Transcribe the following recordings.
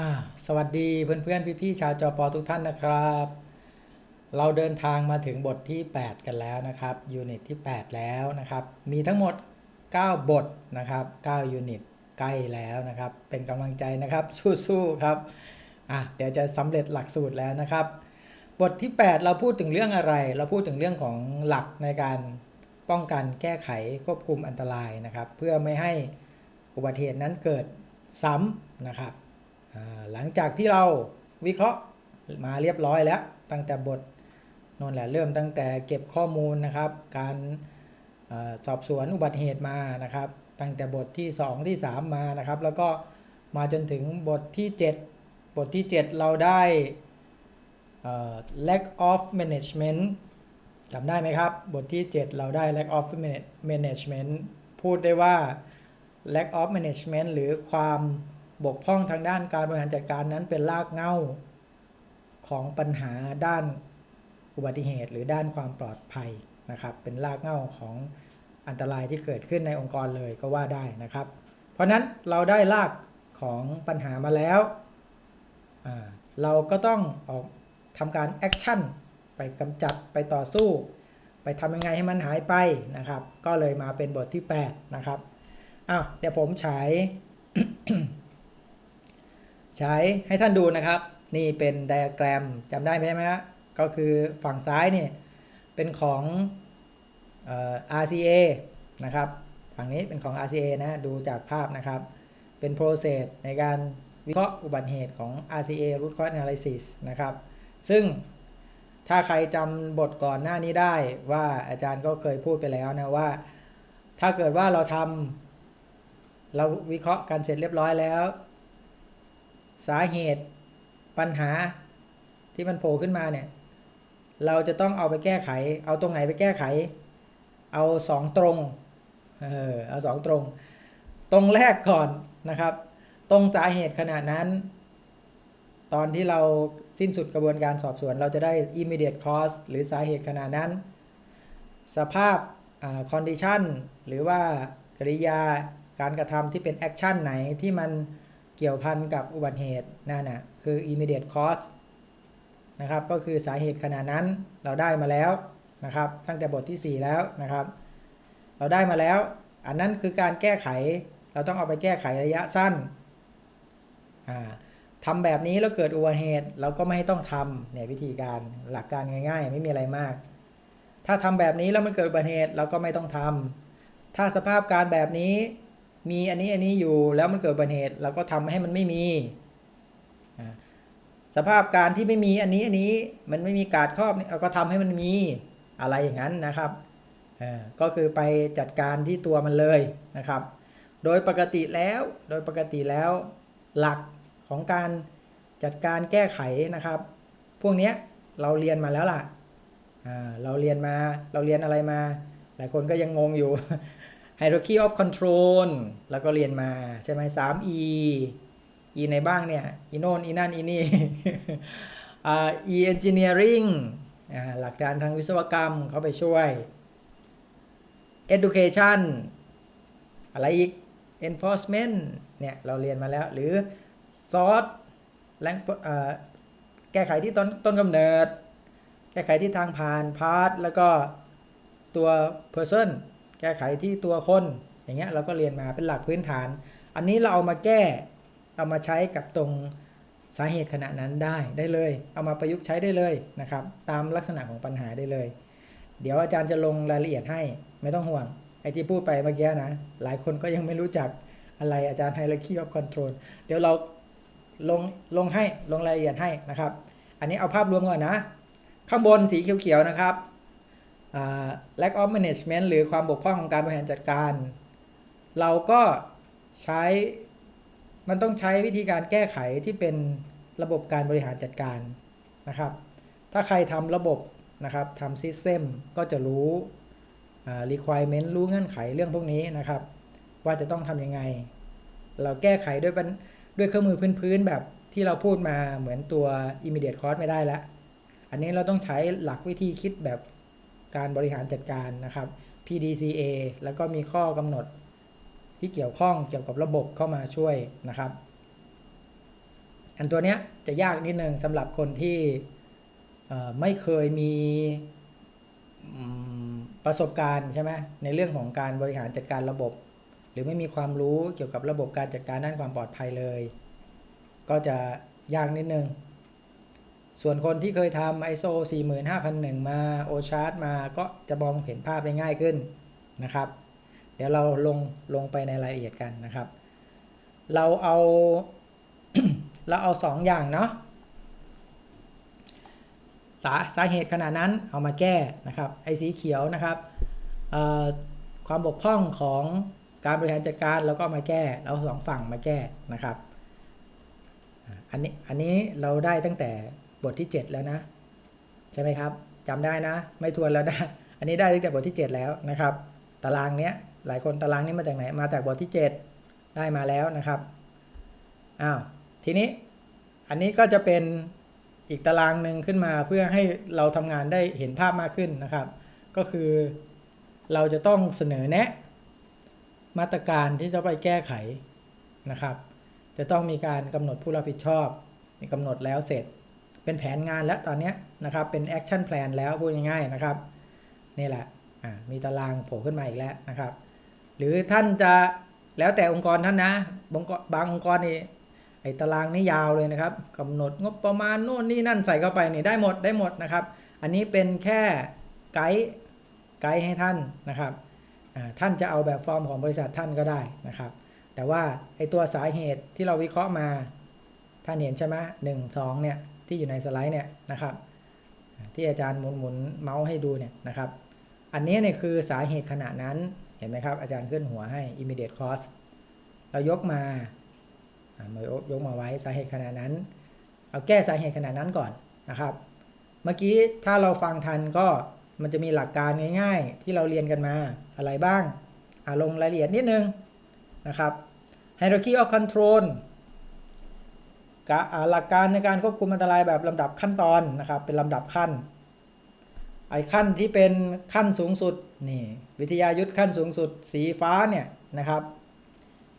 อ่าสวัสดีเพื่อนๆพี่ๆชาวจอปอทุกท่านนะครับ เราเดินทางมาถึงบทที่ 8 กันแล้วนะครับยูนิตที่ 8 แล้วนะครับ มีทั้งหมด 9 บทนะครับ9ยูนิตใกล้แล้วนะครับ เป็นกำลังใจนะครับสู้ๆครับอะเดี๋ยวจะสำเร็จหลักสูตรแล้วนะครับ บทที่ 8 เราพูดถึงเรื่องอะไร เราพูดถึงเรื่องของหลักในการป้องกันแก้ไขควบคุมอันตรายนะครับ เพื่อไม่ให้อุบัติเหตุนั้นเกิดซ้ำนะครับ หลังจากที่เราวิเคราะห์มาเรียบร้อยแล้ว ตั้งแต่บทนนแหละเริ่มตั้งแต่เก็บข้อมูลนะครับ การอสอบสวนอุบัติเหตุมานะครับ ตั้งแต่บทที่ 2 ที่ 3 มานะครับ แล้วก็มาจนถึงบทที่ 7 บทที่ 7 เราได้ lack of management จำได้ไหมครับ บทที่ 7 เราได้ lack of management พูดได้ว่า lack of management หรือความ บกพร่องทางด้านการบริหารจัดการนั้นเป็นรากเหง้าของปัญหาด้านอุบัติเหตุหรือด้านความปลอดภัยนะครับ เป็นรากเหง้าของอันตรายที่เกิดขึ้นในองค์กรเลยก็ว่าได้นะครับ เพราะนั้นเราได้รากของปัญหามาแล้ว เราก็ต้องออกทำการแอคชั่นไปกำจัดไปต่อสู้ ไปทำยังไงให้มันหายไปนะครับ ก็เลยมาเป็นบทที่ 8 นะครับอ้าวเดี๋ยวผมฉาย ใช้ให้ท่านดูนะครับ นี่เป็นไดอะแกรมจำได้ไหมฮะก็คือฝั่งซ้ายนี่เป็นของเอ่อ RCA นะครับฝั่งนี้เป็นของ RCA นะดูจากภาพนะครับ เป็น process ในการวิเคราะห์อุบัติเหตุของ RCA root cause analysis นะครับ ซึ่งถ้าใครจำบทก่อนหน้านี้ได้ว่าอาจารย์ก็เคยพูดไปแล้วนะว่า ถ้าเกิดว่าเราทำเราวิเคราะห์กันเสร็จเรียบร้อยแล้ว สาเหตุปัญหาที่มันโผล่ขึ้นมาเนี่ย เราจะต้องเอาไปแก้ไข เอาตรงไหนไปแก้ไข เอาสองตรงเออเอาสองตรง ตรงแรกก่อนนะครับ ตรงสาเหตุขนาดนั้น ตอนที่เราสิ้นสุดกระบวนการสอบสวน เราจะได้ immediate cause หรือสาเหตุขนาดนั้น สภาพ condition หรือว่ากริยาการกระทำที่เป็น action ไหนที่มัน เกี่ยวพันกับอุบัติเหตุนั่นนะคือ immediate cause นะครับ ก็คือสาเหตุขนาดนั้นเราได้มาแล้วนะครับ ตั้งแต่บทที่ 4 แล้วนะครับ เราได้มาแล้ว อันนั้นคือการแก้ไข เราต้องเอาไปแก้ไขระยะสั้นทำแบบนี้แล้วเกิดอุบัติเหตุเราก็ไม่ต้องทำเนี่ยวิธีการหลักการง่าย ๆ ไม่มีอะไรมาก ถ้าทำแบบนี้แล้วมันเกิดอุบัติเหตุเราก็ไม่ต้องทำถ้าสภาพการแบบนี้ มีอันนี้อันนี้อยู่แล้วมันเกิดอุบัติเหตุเราก็ทำให้มันไม่มีสภาพการที่ไม่มีอันนี้อันนี้มันไม่มีกาดครอบเราก็ทำให้มันมีอะไรอย่างนั้นนะครับก็คือไปจัดการที่ตัวมันเลยนะครับ โดยปกติแล้วโดยปกติแล้วหลักของการจัดการแก้ไขนะครับ พวกนี้เราเรียนมาแล้วล่ะเราเรียนมาเราเรียนอะไรมา หลายคนก็ยังงงอยู่ hierarchy of control แล้วก็เรียนมาใช่ไหม 3e e ในบ้างเนี่ย e โน่น e นั่น e นี่ e engineering หลักการทางวิศวกรรมเขาไปช่วย education อะไรอีก enforcement เนี่ย เราเรียนมาแล้ว หรือ source แรงแก้ไขที่ต้นต้นกำเนิด แก้ไขที่ทางผ่าน part แล้วก็ตัว person แก้ไขที่ตัวคน อย่างเงี้ยเราก็เรียนมาเป็นหลักพื้นฐาน อันนี้เราเอามาแก้เอามาใช้กับตรงสาเหตุขณะนั้นได้ได้เลย เอามาประยุกต์ใช้ได้เลยนะครับ ตามลักษณะของปัญหาได้เลย เดี๋ยวอาจารย์จะลงรายละเอียดให้ไม่ต้องห่วงไอ้ที่พูดไปเมื่อกี้นะ หลายคนก็ยังไม่รู้จักอะไรอาจารย์ hierarchy of control เดี๋ยวเราลงลงให้ลงรายละเอียดให้นะครับ อันนี้เอาภาพรวมก่อนนะ ข้างบนสีเขียวๆนะครับ lack of management หรือความบกพร่องของการบริหารจัดการ เราก็ใช้มันต้องใช้วิธีการแก้ไขที่เป็นระบบการบริหารจัดการนะครับ ถ้าใครทำระบบนะครับทำซิสเต็มก็จะรู้ requirement รู้เงื่อนไขเรื่องพวกนี้นะครับ ว่าจะต้องทำยังไง เราแก้ไขด้วยด้วยเครื่องมือพื้นๆแบบที่เราพูดมาเหมือนตัว immediate cost ไม่ได้แล้วอันนี้เราต้องใช้หลักวิธีคิดแบบ การบริหารจัดการนะครับ PDCA แล้วก็มีข้อกำหนดที่เกี่ยวข้องเกี่ยวกับระบบเข้ามาช่วยนะครับ อันตัวเนี้ยจะยากนิดนึงสำหรับคนที่ไม่เคยมีประสบการณ์ใช่ไหมในเรื่องของการบริหารจัดการระบบ หรือไม่มีความรู้เกี่ยวกับระบบการจัดการด้านความปลอดภัยเลย ก็จะยากนิดนึง ส่วนคนที่เคยทำ ISO 45001 มา OChart มาก็จะมองเห็นภาพได้ง่ายขึ้นนะครับ เดี๋ยวเราลงลงไปในรายละเอียดกันนะครับ เราเอาเราเอาสองอย่างเนาะสาสาเหตุขนาดนั้นเอามาแก้นะครับไอสีเขียวนะครับความบกพร่องของการบริหารจัดการแล้วก็มาแก้เราสองฝั่งมาแก้นะครับ อันนี้อันนี้เราได้ตั้งแต่ บทที่ 7 แล้วนะ ใช่ไหมครับจำได้นะ ไม่ทวนแล้วนะ อันนี้ได้ตั้งแต่บทที่ 7 แล้วนะครับ ตารางเนี้ยหลายคนตารางนี้มาจากไหนมาจากบทที่ 7 ได้มาแล้วนะครับอ้าวทีนี้อันนี้ก็จะเป็นอีกตารางหนึ่งขึ้นมาเพื่อให้เราทำงานได้เห็นภาพมากขึ้นนะครับ ก็คือเราจะต้องเสนอแนะมาตรการที่จะไปแก้ไขนะครับ จะต้องมีการกำหนดผู้รับผิดชอบมีกำหนดแล้วเสร็จ เป็นแผนงานแล้วตอนนี้นะครับ เป็นแอคชั่นแพลนแล้วพูดง่ายๆนะครับ นี่แหละมีตารางโผล่ขึ้นมาอีกแล้วนะครับ หรือท่านจะแล้วแต่องค์กรท่านนะ บางองค์กรนี่ไอ้ตารางนี่ยาวเลยนะครับกำหนดงบประมาณโน่นนี่นั่นใส่เข้าไปนี่ได้หมดได้หมดนะครับ อันนี้เป็นแค่ไกด์ไกด์ให้ท่านนะครับท่านจะเอาแบบฟอร์มของบริษัทท่านก็ได้นะครับ แต่ว่าไอ้ตัวสาเหตุที่เราวิเคราะห์มา ท่านเห็นใช่ไหมหนึ่งสองเนี่ย ที่อยู่ในสไลด์เนี่ยนะครับ ที่อาจารย์หมุนหมุนเมาส์ให้ดูเนี่ยนะครับ อันนี้เนี่ยคือสาเหตุขณะนั้นเห็นไหมครับ อาจารย์ขึ้นหัวให้ immediate cause เรายกมาอ่ามายกยกมาไว้สาเหตุขณะนั้น เอาแก้สาเหตุขณะนั้นก่อนนะครับ เมื่อกี้ถ้าเราฟังทันก็มันจะมีหลักการง่ายๆ ที่เราเรียนกันมาอะไรบ้างอาลงรายละเอียดนิดนึงนะครับ hierarchy of control หลักการในการควบคุมอันตรายแบบลำดับขั้นตอนนะครับเป็นลำดับขั้นไอ้ขั้นที่เป็นขั้นสูงสุดนี่วิทยายุทธขั้นสูงสุด สีฟ้าเนี่ยนะครับ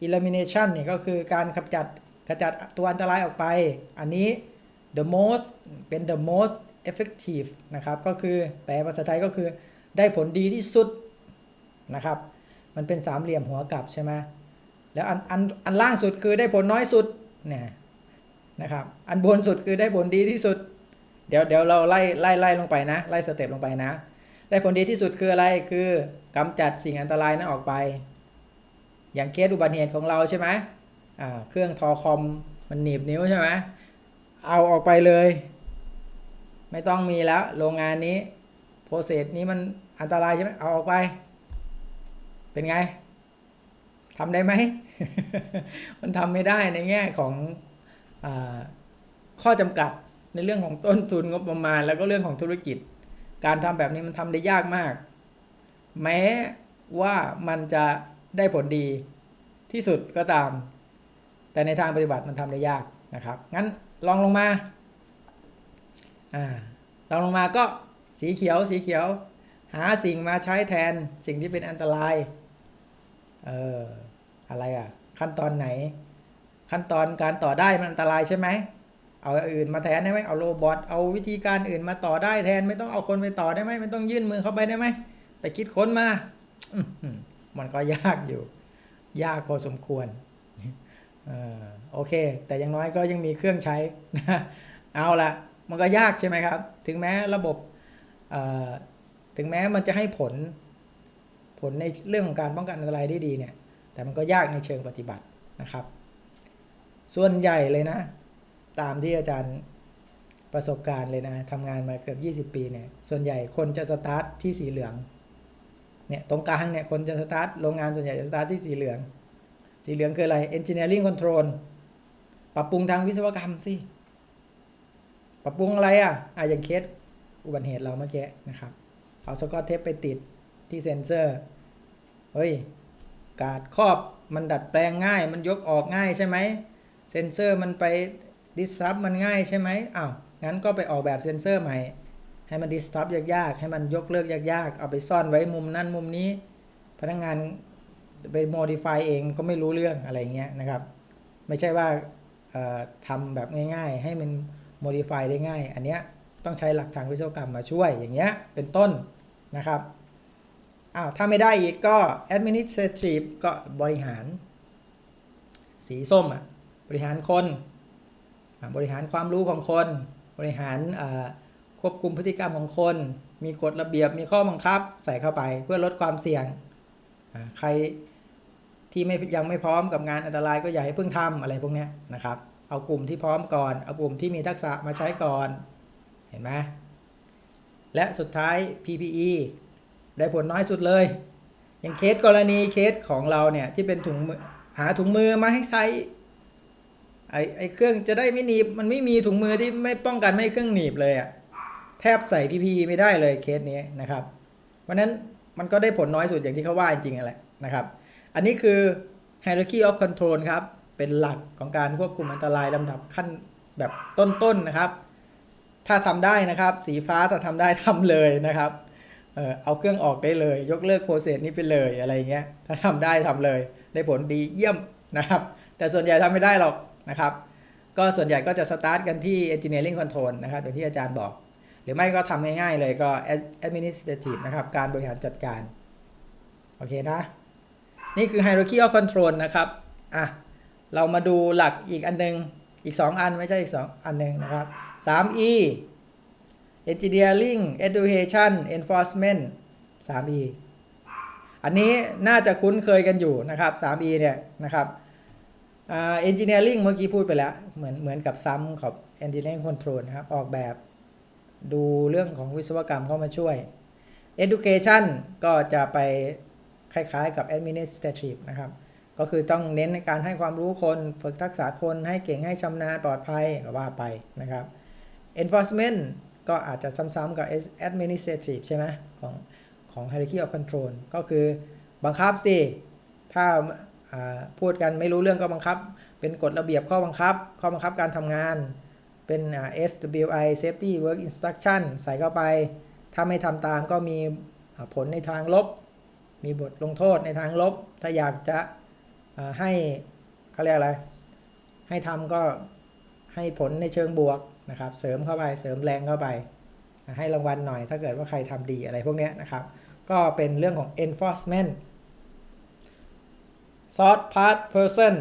elimination เนี่ยก็คือการขจัดขจัดตัวอันตรายออกไป อันนี้ the most เป็น the most effective นะครับก็คือแปลภาษาไทยก็คือได้ผลดีที่สุดนะครับ มันเป็นสามเหลี่ยมหัวกลับใช่ไหมแล้วอันอันอันล่างสุดคือได้ผลน้อยสุดเนี่ย นะครับ อันบนสุดคือได้ผลดีที่สุด เดี๋ยวเดี๋ยวเราไล่ไล่ไล่ลงไปนะ ไล่สเต็ปลงไปนะ ได้ผลดีที่สุดคืออะไร คือกำจัดสิ่งอันตรายนั้นออกไป อย่างเคสอุบัติเหตุของเราใช่ไหมอ่า เครื่องทอคอมมันหนีบนิ้วใช่ไหมเอาออกไปเลย ไม่ต้องมีแล้ว โรงงานนี้ โปรเซสนี้มันอันตรายใช่ไหมเอาออกไป เป็นไงทำได้ไหม มันทำไม่ได้ในแง่ของ ข้อจำกัดในเรื่องของต้นทุนงบประมาณ แล้วก็เรื่องของธุรกิจ การทำแบบนี้มันทำได้ยากมาก แม้ว่ามันจะได้ผลดีที่สุดก็ตาม แต่ในทางปฏิบัติมันทำได้ยากนะครับ งั้นลองลงมาอ่าลองลงมาก็สีเขียวสีเขียว หาสิ่งมาใช้แทนสิ่งที่เป็นอันตราย เอออะไรอะ ขั้นตอนไหน ขั้นตอนการต่อได้มันอันตรายใช่ไหมเอาอื่นมาแทนได้ไหมเอาโรบอทเอาวิธีการอื่นมาต่อได้แทนไม่ต้องเอาคนไปต่อได้ไหมไม่ต้องยื่นมือเข้าไปได้ไหมไปคิดค้นมาอมันก็ยากอยู่ ยากพอสมควรเออโอเค แต่อย่างน้อยก็ยังมีเครื่องใช้นะเอาละมันก็ยากใช่ไหมครับ ถึงแม้ระบบอ่อถึงแม้มันจะให้ผลผลในเรื่องของการป้องกันอันตรายได้ดีเนี่ย แต่มันก็ยากในเชิงปฏิบัตินะครับ ส่วนใหญ่เลยนะ ตามที่อาจารย์ประสบการณ์เลยนะทำงานมาเกือบ 20 ปีเนี่ย ส่วนใหญ่คนจะสตาร์ทที่สีเหลือง เนี่ยตรงกลางเนี่ยคนจะสตาร์ทโรงงานส่วนใหญ่จะสตาร์ทที่สีเหลือง สีเหลืองคืออะไร engineering control ปรับปรุงทางวิศวกรรมสิ ปรับปรุงอะไรอะอะอย่างเคสอุบัติเหตุเราเมื่อกี้นะครับ เอาสกอตเทปไปติดที่เซ็นเซอร์ เฮ้ย การครอบมันดัดแปลงง่าย มันยกออกง่ายใช่ไหม เซนเซอร์มันไปดิสซับมันง่ายใช่ไหมอ้าวงั้นก็ไปออกแบบเซ็นเซอร์ใหม่ ให้มันดิสซับยากๆ ให้มันยกเลิกยากๆ เอาไปซ่อนไว้มุมนั่นมุมนี้ พนักงานไปโมดิฟายเองก็ไม่รู้เรื่องอะไรเงี้ยนะครับ ไม่ใช่ว่าเอ่อทำแบบง่ายๆ ให้มัน modify ได้ง่าย อันเนี้ยต้องใช้หลักทางวิศวกรรมมาช่วยอย่างเงี้ยเป็นต้นนะครับอ้าวถ้าไม่ได้อีกก็ administrative ก็บริหาร สีส้มอะ บริหารคน บริหารความรู้ของคน บริหารควบคุมพฤติกรรมของคน มีกฎระเบียบมีข้อบังคับ ใส่เข้าไปเพื่อลดความเสี่ยง ใครที่ไม่ยังไม่พร้อมกับงานอันตรายก็อย่าให้เพิ่งทำอะไรพวกนี้นะครับ เอากลุ่มที่พร้อมก่อน เอากลุ่มที่มีทักษะมาใช้ก่อน เห็นไหมและสุดท้าย PPE ได้ผลน้อยสุดเลย อย่างเคสกรณีเคสของเราเนี่ยที่เป็นถุงหาถุงมือมาให้ใส่ ไอไอเครื่องจะได้ไม่หนีบมันไม่มีถุงมือที่ไม่ป้องกันไม่ให้เครื่องหนีบเลยอะแทบใส่ PPE ไม่ได้เลยเคสนี้นะครับ เพราะนั้นมันก็ได้ผลน้อยสุดอย่างที่เขาว่าจริงๆแหละนะครับ อันนี้คือ hierarchy of control ครับ เป็นหลักของการควบคุมอันตรายลำดับขั้นแบบต้นๆนะครับ ถ้าทำได้นะครับ สีฟ้าถ้าทำได้ทำเลยนะครับเออเอาเครื่องออกได้เลย ยกเลิกโปรเซสนี้ไปเลยอะไรเงี้ย ถ้าทำได้ทำเลย ได้ผลดีเยี่ยมนะครับ แต่ส่วนใหญ่ทำไม่ได้หรอก นะครับ ก็ส่วนใหญ่ก็จะสตาร์ทกันที่ engineering control นะครับอย่างที่อาจารย์บอก หรือไม่ก็ทำง่ายๆเลยก็ administrative นะครับ การบริหารจัดการ โอเคนะ นี่คือ hierarchy of control นะครับ อะ เรามาดูหลักอีกอันหนึง อีก 2 อันไม่ใช่อีก 2 อันหนึ่งนะครับ 3E engineering education enforcement 3E อันนี้น่าจะคุ้นเคยกันอยู่นะครับ 3E เนี่ยนะครับ เอ่า engineering เมื่อกี้พูดไปแล้ว เหมือนเหมือนกับซ้ำของ engineering control นะครับ ออกแบบดูเรื่องของวิศวกรรมเข้ามาช่วย education ก็จะไปคล้ายๆกับ administrative นะครับ ก็คือต้องเน้นในการให้ความรู้คนฝึกทักษะคนให้เก่งให้ชำนาญปลอดภัยก็ว่าไปนะครับ enforcement ก็อาจจะซ้ำๆกับ administrative ใช่ไหมของของ hierarchy of control ก็คือบังคับสิ ถ้า พูดกันไม่รู้เรื่องก็บังคับ เป็นกฎระเบียบข้อบังคับ ข้อบังคับการทำงานเป็น SWI Safety Work Instruction ใส่เข้าไป ถ้าไม่ทำตามก็มีผลในทางลบ มีบทลงโทษในทางลบ ถ้าอยากจะให้เขาเรียกอะไร ให้ทำก็ให้ผลในเชิงบวกนะครับ เสริมเข้าไป เสริมแรงเข้าไป ให้รางวัลหน่อย ถ้าเกิดว่าใครทำดีอะไรพวกนี้นะครับ ก็เป็นเรื่องของ enforcement third part person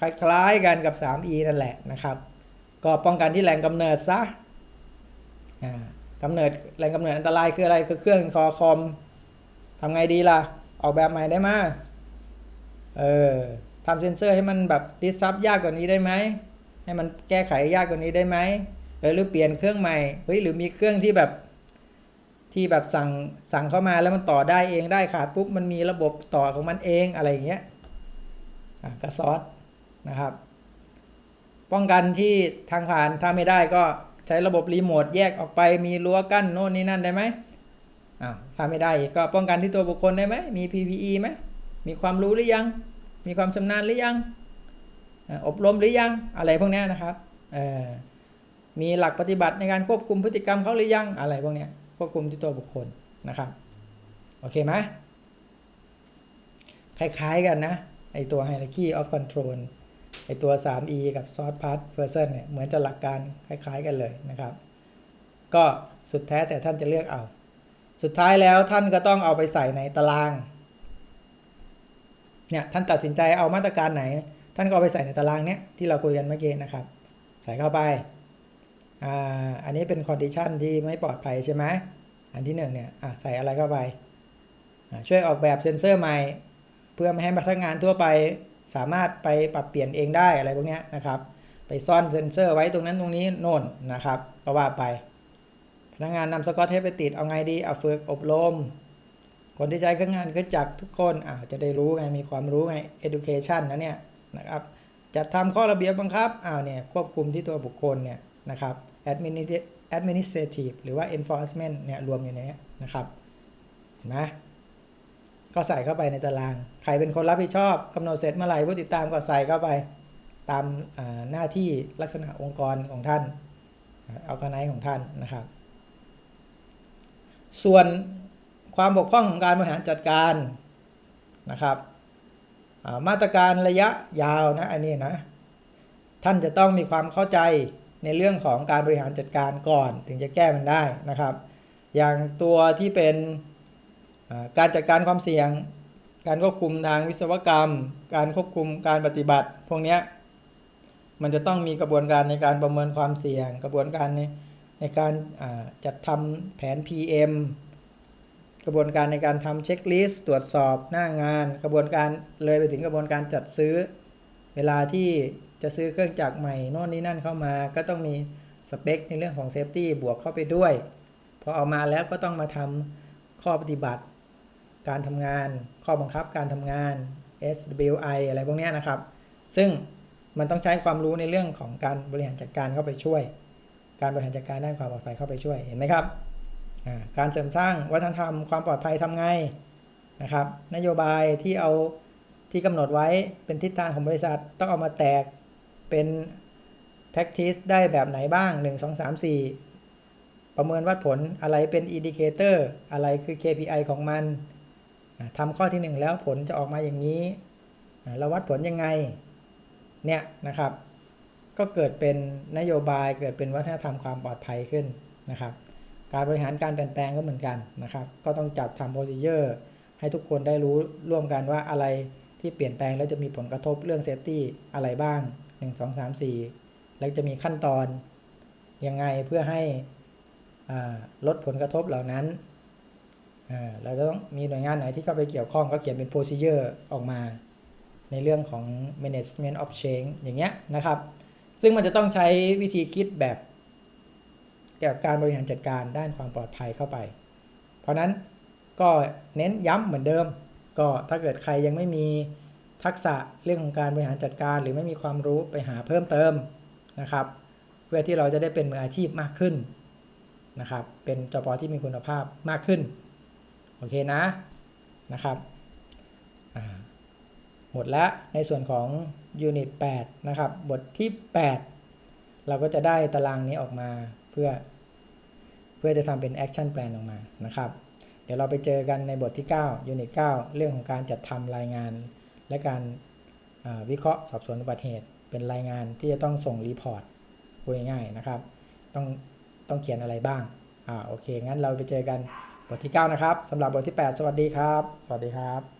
คล้ายๆกันกับ 3e นั่นแหละนะครับ ก็ป้องกันที่แหล่งกำเนิดซะกำเนิดแหล่งกำเนิดอันตรายคืออะไรคือเครื่องคอคอมทำไงดีล่ะ ออกแบบใหม่ได้ไหมเออทำเซ็นเซอร์ให้มันแบบดิสซับยากกว่านี้ได้ไหมให้มันแก้ไขยากกว่านี้ได้ไหมเออหรือเปลี่ยนเครื่องใหม่เฮ้ยหรือมีเครื่องที่แบบที่แบบสั่งสั่งเข้ามาแล้วมันต่อได้เองได้ขาดปุ๊บมันมีระบบต่อของมันเองอะไรอย่างเงี้ย กระซอสนะครับ ป้องกันที่ทางผ่านถ้าไม่ได้ก็ใช้ระบบรีโมทแยกออกไปมีรั้วกั้นโน่นนี่นั่นได้ไหมอ้าวถ้าไม่ได้ก็ป้องกันที่ตัวบุคคลได้ไหมมี PPE ไหมมีความรู้หรือยัง มีความชำนาญหรือยัง อบรมหรือยังอะไรพวกนี้นะครับมีหลักปฏิบัติในการควบคุมพฤติกรรมเขาหรือยังอะไรพวกนี้ควบคุมที่ตัวบุคคลนะครับ โอเคไหมคล้ายๆกันนะ ไอตัว hierarchy of control ไอตัว 3e กับ sort part person เนี่ยเหมือนจะหลักการคล้ายๆกันเลยนะครับ ก็สุดแท้แต่ท่านจะเลือกเอา สุดท้ายแล้วท่านก็ต้องเอาไปใส่ในตาราง เนี่ยท่านตัดสินใจเอามาตรการไหน ท่านก็เอาไปใส่ในตารางเนี้ยที่เราคุยกันเมื่อกี้นะครับ ใส่เข้าไป อ่า อันนี้เป็นคอนดิชันที่ไม่ปลอดภัยใช่ไหม อันที่หนึ่งเนี่ย อะใส่อะไรเข้าไป ช่วยออกแบบเซ็นเซอร์ใหม่ เพื่อไม่ให้พนักงานทั่วไปสามารถไปปรับเปลี่ยนเองได้อะไรพวกนี้นะครับ ไปซ่อนเซ็นเซอร์ไว้ตรงนั้นตรงนี้โน่นนะครับ ก็ว่าไป พนักงานนำสกอตเทปไปติดเอาไงดีเอาฝึกอบรม คนที่ใช้เครื่องงานเครื่องจักรทุกคนอาจะได้รู้ไงมีความรู้ไง education นะเนี่ยนะครับจัดทำข้อระเบียบบังคับอ้าวเนี่ยควบคุมที่ตัวบุคคลเนี่ยนะครับ administrative หรือว่า enforcement เนี่ยรวมอยู่ในนี้นะครับ เห็นไหม ก็ใส่เข้าไปในตาราง ใครเป็นคนรับผิดชอบกำหนดเสร็จเมื่อไหร่ผู้ติดตามก็ใส่เข้าไปตามหน้าที่ลักษณะองค์กรของท่านเอาคณะของท่านนะครับ ส่วนความบกพร่องของการบริหารจัดการนะครับามาตรการระยะยาวนะอันนี้นะ ท่านจะต้องมีความเข้าใจในเรื่องของการบริหารจัดการก่อนถึงจะแก้มันได้นะครับ อย่างตัวที่เป็น การจัดการความเสี่ยง การควบคุมทางวิศวกรรม การควบคุมการปฏิบัติ พวกนี้มันจะต้องมีกระบวนการในการประเมินความเสี่ยง กระบวนการในในการจัดทำแผน PM กระบวนการในการทำเช็คลิสต์ตรวจสอบหน้างาน กระบวนการเลยไปถึงกระบวนการจัดซื้อ เวลาที่จะซื้อเครื่องจักรใหม่โน่นนี่นั่นเข้ามา ก็ต้องมีสเปคในเรื่องของเซฟตี้บวกเข้าไปด้วย พอเอามาแล้วก็ต้องมาทำข้อปฏิบัติ การทำงาน ข้อบังคับการทำงาน SWI อะไรพวกนี้นะครับ ซึ่งมันต้องใช้ความรู้ในเรื่องของการบริหารจัดการเข้าไปช่วย การบริหารจัดการด้านความปลอดภัยเข้าไปช่วยเห็นไหมครับ การเสริมสร้างวัฒนธรรมความปลอดภัยทำไงนะครับ นโยบายที่เอาที่กำหนดไว้เป็นทิศทางของบริษัทต้องเอามาแตกเป็น practice ได้แบบไหนบ้าง 1 2 3 4 ประเมินวัดผลอะไรเป็น indicator อะไรคือ KPI ของมัน อ่าทำข้อที่ 1 แล้วผลจะออกมาอย่างนี้เราวัดผลยังไงเนี่ยนะครับ ก็เกิดเป็นนโยบายเกิดเป็นวัฒนธรรมความปลอดภัยขึ้นนะครับ การบริหารการเปลี่ยนแปลงก็เหมือนกันนะครับ ก็ต้องจัดทำโปร c เ d อร์ให้ทุกคนได้รู้ร่วมกันว่าอะไรที่เปลี่ยนแปลงแล้วจะมีผลกระทบเรื่องเซฟตี้อะไรบ้าง 1 2 3 4 แล้วจะมีขั้นตอนยังไงเพื่อให้ลดผลกระทบเหล่านั้น เราจะต้องมีหน่วยงานไหนที่เข้าไปเกี่ยวข้องก็เขียนเป็น procedure ออกมา ในเรื่องของ management of change อย่างเงี้ยนะครับ ซึ่งมันจะต้องใช้วิธีคิดแบบเกี่ยวกับการบริหารจัดการด้านความปลอดภัยเข้าไป เพราะนั้นก็เน้นย้ำเหมือนเดิม ก็ถ้าเกิดใครยังไม่มีทักษะเรื่องของการบริหารจัดการ หรือไม่มีความรู้ไปหาเพิ่มเติมนะครับ เพื่อที่เราจะได้เป็นมืออาชีพมากขึ้นนะครับ เป็นจปที่มีคุณภาพมากขึ้น โอเคนะนะครับหมดแล้วในส่วนของ Unit 8นะครับ บทที่ 8 เราก็จะได้ตารางนี้ออกมาเพื่อ เพื่อจะทำเป็น Action Plan ออกมานะครับ เดี๋ยวเราไปเจอกันในบทที่ 9 Unit 9 เรื่องของการจัดทำรายงาน และการาวิเคราะห์สอบสวนอุบัติเหตุ เป็นรายงานที่จะต้องส่งรีพอร์ตง่ายๆนะครับ ต้องต้องเขียนอะไรบ้างอ่าโอเค งั้นเราไปเจอกัน บทที่ 9 นะครับสำหรับบทที่ 8 สวัสดีครับ สวัสดีครับ